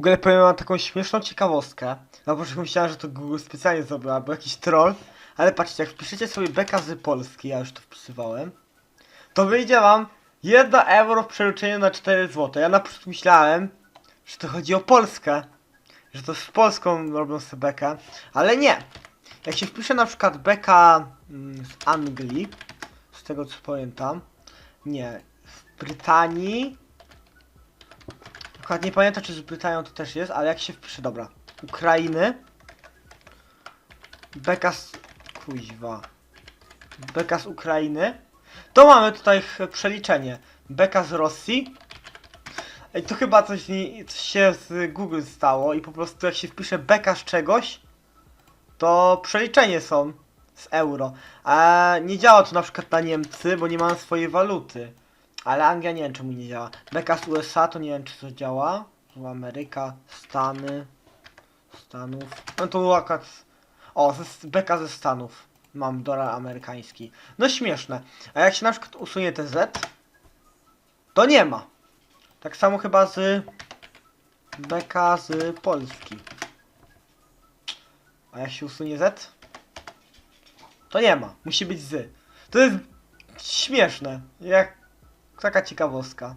ogóle powiem taką śmieszną ciekawostkę. Na początku myślałem, że to Google specjalnie zrobił, albo jakiś troll. Ale patrzcie, jak wpiszecie sobie beka z Polski, ja już to wpisywałem, to wyjdzie wam 1 euro w przeliczeniu na 4 zł. Ja na początku myślałem, że to chodzi o Polskę. Że to z Polską robią sobie bekę, ale nie. Jak się wpisze na przykład beka mm, z Anglii, z tego co pamiętam, nie, z Brytanii, Akurat nie pamiętam, czy z Brytanią to też jest, ale jak się wpisze, dobra. Ukrainy. Beka z... Kuźwa. Beka z Ukrainy. To mamy tutaj przeliczenie. Beka z Rosji. Ej, to chyba coś, coś się z Google stało i po prostu jak się wpisze beka z czegoś, to przeliczenie są z euro. A nie działa to na przykład na Niemcy, bo nie mają swojej waluty. Ale Anglia nie wiem czemu nie działa. Beka z USA to nie wiem czy to działa. Ameryka, Stany, Stanów. No to akurat... O, beka ze Stanów. Mam dolar amerykański. No śmieszne. A jak się na przykład usunie te Z, to nie ma. Tak samo chyba z beka z Polski. A jak się usunie Z, to nie ma. Musi być z. To jest śmieszne. Jak taka ciekawostka.